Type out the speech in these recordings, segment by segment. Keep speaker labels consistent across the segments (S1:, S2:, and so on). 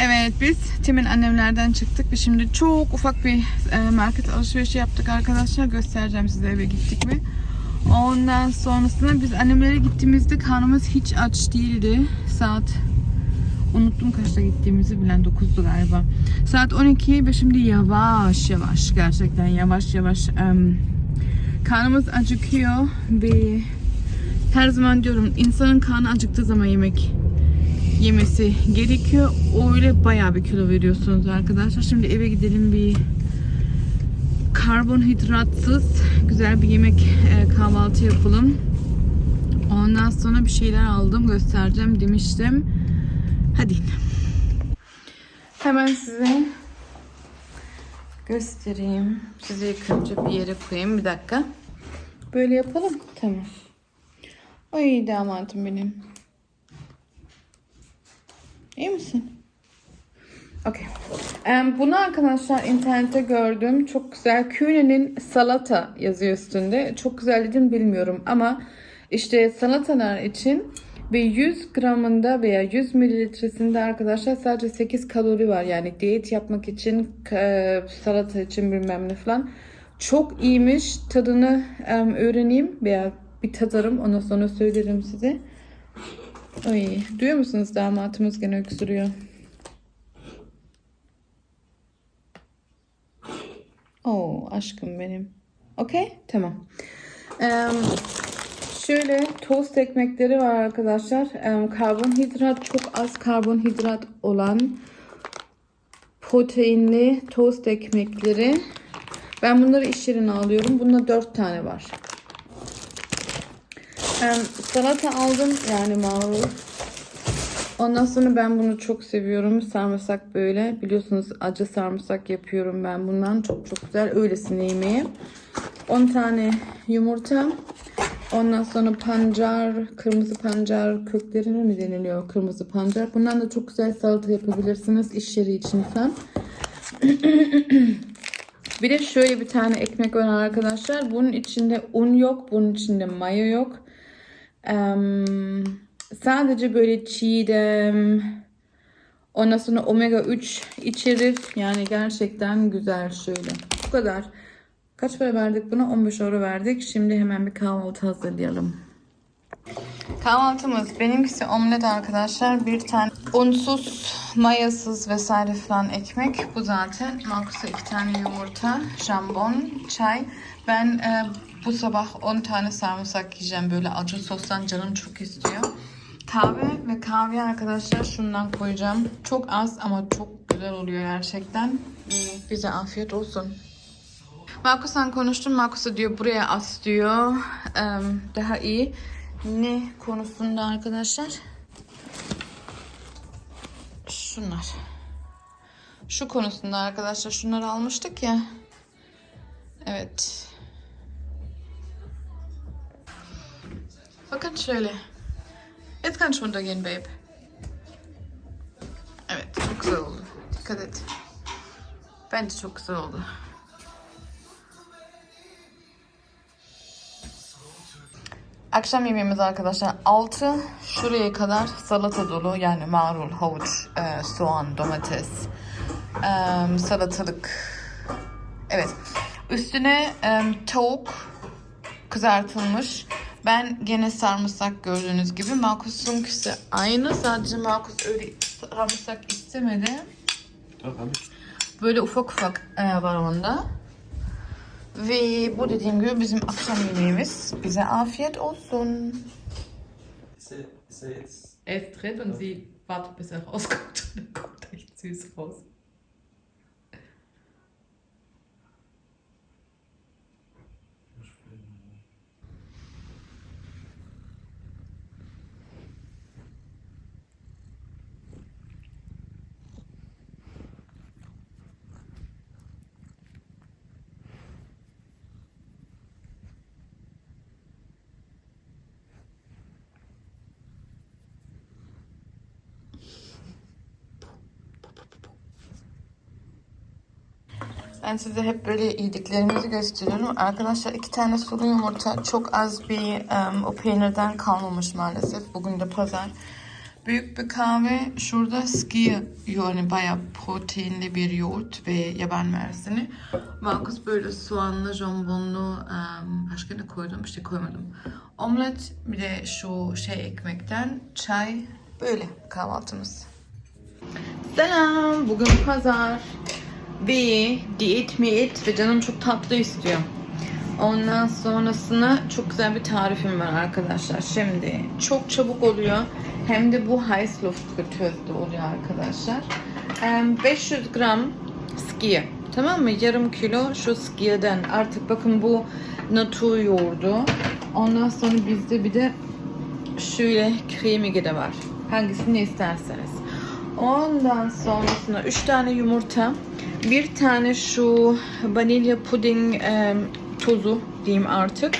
S1: Evet biz Tim'in annemlerden çıktık ve şimdi çok ufak bir e, market alışverişi yaptık arkadaşlar. Göstereceğim size eve gittik mi. Ondan sonrasında biz annemlere gittiğimizde karnımız hiç aç değildi. Saat unuttum kaçta gittiğimizi bilen 9'du galiba. Saat 12 ve şimdi yavaş yavaş gerçekten yavaş yavaş em, karnımız acıkıyor ve her zaman diyorum insanın karnı acıktığı zaman yemek yemesi gerekiyor. Öyle bayağı bir kilo veriyorsunuz arkadaşlar. Şimdi eve gidelim bir karbonhidratsız güzel bir yemek e, kahvaltı yapalım. Ondan sonra bir şeyler aldım göstereceğim demiştim. Hadi. Hemen size göstereyim. Size ilk bir yere koyayım. Bir dakika. Böyle yapalım. Tamam. Ay damatım benim. İyi misin? Okey. Bunu arkadaşlar internette gördüm. Çok güzel. Kühne'nin salata yazıyor üstünde. Çok güzel dedim bilmiyorum ama işte salatalar için ve 100 gramında veya 100 mililitresinde arkadaşlar sadece 8 kalori var. Yani diyet yapmak için salata için bilmem ne falan. Çok iyiymiş. Tadını öğreneyim veya bir tadarım. Ondan sonra söylerim size. Ay, duyuyor musunuz damatımız gene öksürüyor. Oo aşkım benim. Okey tamam. Em, şöyle tost ekmekleri var arkadaşlar. Em, karbonhidrat çok az karbonhidrat olan proteinli tost ekmekleri. Ben bunları iş yerine alıyorum. Bunda 4 tane var. Salata aldım yani marul. Ondan sonra ben bunu çok seviyorum. Sarımsak böyle. Biliyorsunuz acı sarımsak yapıyorum ben bundan. Çok çok güzel. Öylesine yemeği. 10 tane yumurta. Ondan sonra pancar, kırmızı pancar köklerine mi deniliyor? Kırmızı pancar. Bundan da çok güzel salata yapabilirsiniz iş yeri için falan. Bir de şöyle bir tane ekmek var arkadaşlar. Bunun içinde un yok. Bunun içinde maya yok. Sadece böyle çiğdem. Ondan sonra omega 3 içerir. Yani gerçekten güzel şöyle. Bu kadar. Kaç para verdik buna? 15 euro verdik. Şimdi hemen bir kahvaltı hazırlayalım. Kahvaltımız benimkisi omlet arkadaşlar. Bir tane unsuz, mayasız vesaire falan ekmek. Bu zaten. Markus'a iki tane yumurta, jambon, çay. Ben e, bu sabah 10 tane sarımsak yiyeceğim. Böyle acı sostan canım çok istiyor. Kahve ve kahve arkadaşlar şundan koyacağım. Çok az ama çok güzel oluyor gerçekten. Bize afiyet olsun. Markus'tan konuştum. Markus diyor buraya as diyor. Daha iyi. Ne konusunda arkadaşlar? Şunlar. Şu konusunda arkadaşlar şunları almıştık ya. Evet. Bakın şöyle. Jetzt kann schon runtergehen, babe. Evet, çok güzel oldu. Dikkat et. Bence çok güzel oldu. Akşam yemeğimiz arkadaşlar 6 şuraya kadar salata dolu yani marul, havuç, e, soğan, domates, e, salatalık. Evet. Üstüne e, tavuk kızartılmış. Ben gene sarımsak gördüğünüz gibi. Markus'un ise aynı. Sadece Markus öyle sarımsak istemedi.
S2: Tamam.
S1: Böyle ufak ufak e, var onda. Ve bu dediğim gibi bizim akşam yemeğimiz. Bize afiyet olsun.
S2: Er, ist
S1: drin und sie wartet bis er rauskommt und dann kommt er echt süß raus. Ben size hep böyle yediklerimizi gösteriyorum. Arkadaşlar iki tane sulu yumurta. Çok az bir em, o peynirden kalmamış maalesef. Bugün de pazar. Büyük bir kahve. Şurada ski yani bayağı proteinli bir yoğurt ve yaban mersini. Markus böyle soğanlı, jambonlu, em, başka ne koydum? Şey koymadım. Omlet, bir de şu şey ekmekten çay. Böyle kahvaltımız. Selam, bugün pazar ve diyet miyet ve canım çok tatlı istiyor. Ondan sonrasına çok güzel bir tarifim var arkadaşlar. Şimdi çok çabuk oluyor. Hem de bu Heißluftfritteuse oluyor arkadaşlar. Em, 500 gram skiye. Tamam mı? Yarım kilo şu skiyeden. Artık bakın bu natur yoğurdu. Ondan sonra bizde bir de şöyle kremige de var. Hangisini isterseniz. Ondan sonrasında 3 tane yumurta, bir tane şu vanilya puding e, tozu diyeyim artık.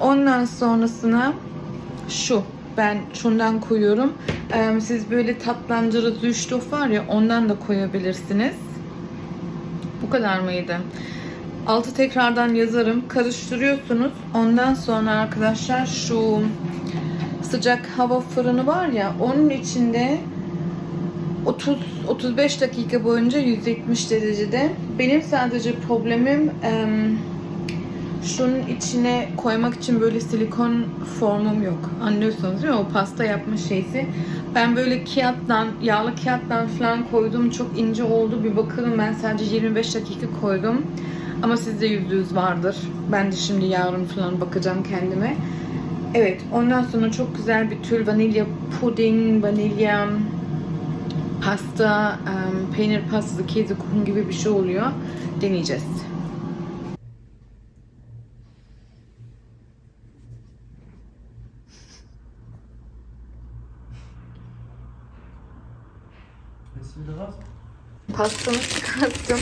S1: Ondan sonrasına şu ben şundan koyuyorum. E, siz böyle tatlandırı züştof var ya ondan da koyabilirsiniz. Bu kadar mıydı? Altı tekrardan yazarım. Karıştırıyorsunuz. Ondan sonra arkadaşlar şu sıcak hava fırını var ya onun içinde 30 35 dakika boyunca 170 derecede. Benim sadece problemim em, şunun içine koymak için böyle silikon formum yok. Anlıyorsunuz değil mi? O pasta yapma şeysi. Ben böyle kağıttan, yağlı kağıttan falan koydum. Çok ince oldu. Bir bakalım ben sadece 25 dakika koydum. Ama sizde %100 vardır. Ben de şimdi yarın falan bakacağım kendime. Evet, ondan sonra çok güzel bir tür vanilya puding, vanilya pasta, peynir pastası, käsekuchen gibi bir şey oluyor. Deneyeceğiz. Pastamı çıkarttım.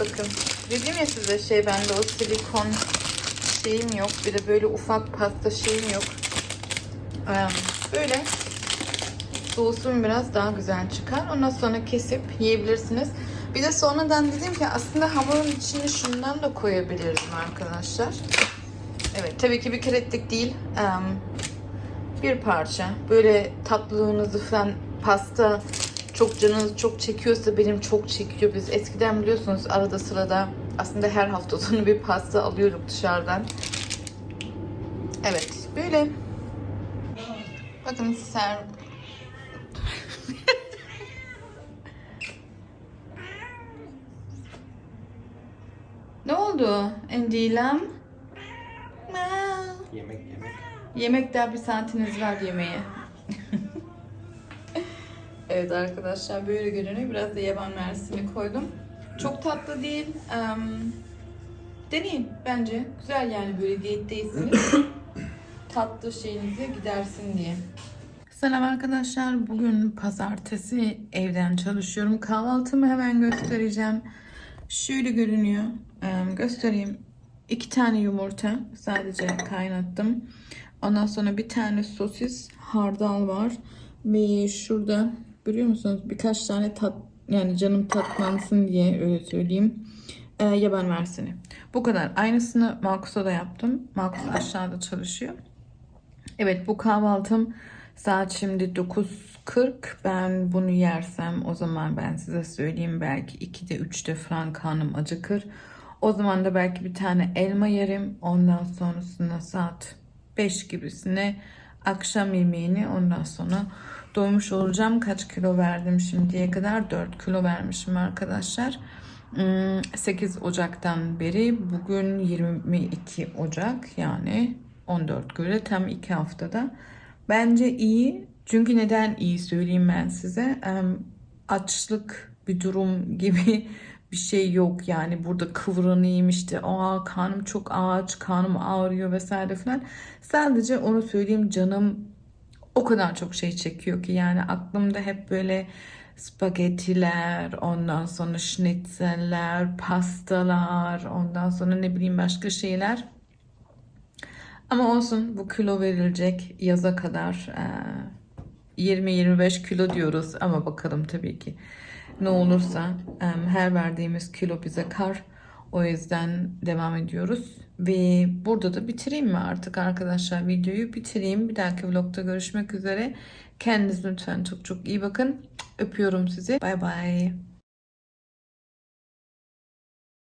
S1: Bakın. Dedim ya size şey bende o silikon şeyim yok. Bir de böyle ufak pasta şeyim yok. Böyle soğusun biraz daha güzel çıkar. Ondan sonra kesip yiyebilirsiniz. Bir de sonradan dedim ki aslında hamurun içine şundan da koyabilirim arkadaşlar. Evet tabii ki bir keretlik değil. Bir parça. Böyle tatlılığınızı falan pasta çok canınız çok çekiyorsa benim çok çekiyor. Biz eskiden biliyorsunuz arada sırada aslında her hafta sonu bir pasta alıyorduk dışarıdan. Evet böyle. Bakın ser... ne oldu Endilem?
S2: Yemek yemek.
S1: Yemek daha bir saatiniz var yemeğe. evet arkadaşlar böyle görünüyor. Biraz da yaban mersini koydum. Çok tatlı değil. Em, deneyin bence. Güzel yani böyle diyetteysiniz. tatlı şeyinize gidersin diye. Selam arkadaşlar. Bugün pazartesi evden çalışıyorum. Kahvaltımı hemen göstereceğim. Şöyle görünüyor. Em, göstereyim. İki tane yumurta sadece kaynattım. Ondan sonra bir tane sosis, hardal var. Ve şurada görüyor musunuz? Birkaç tane tat yani canım tatlansın diye öyle söyleyeyim. Ee, yaban mersini. Bu kadar. Aynısını Markus'a da yaptım. Markus aşağıda çalışıyor. Evet bu kahvaltım saat şimdi 9.40. Ben bunu yersem o zaman ben size söyleyeyim belki 2'de 3'te falan karnım acıkır. O zaman da belki bir tane elma yerim. Ondan sonrasında saat 5 gibisine akşam yemeğini ondan sonra doymuş olacağım. Kaç kilo verdim şimdiye kadar? 4 kilo vermişim arkadaşlar. Hmm, 8 Ocak'tan beri bugün 22 Ocak yani 14 göre tam 2 haftada. Bence iyi. Çünkü neden iyi söyleyeyim ben size. Açlık bir durum gibi bir şey yok. Yani burada kıvranayım işte. Aa karnım çok aç karnım ağrıyor vesaire falan. Sadece onu söyleyeyim canım o kadar çok şey çekiyor ki. Yani aklımda hep böyle spagettiler ondan sonra schnitzeller pastalar ondan sonra ne bileyim başka şeyler ama olsun bu kilo verilecek yaza kadar eee, 20-25 kilo diyoruz ama bakalım tabii ki ne olursa em, her verdiğimiz kilo bize kar. O yüzden devam ediyoruz. Ve burada da bitireyim mi artık arkadaşlar videoyu bitireyim. Bir dahaki vlogda görüşmek üzere. Kendinize lütfen çok çok iyi bakın. Öpüyorum sizi. Bay bay.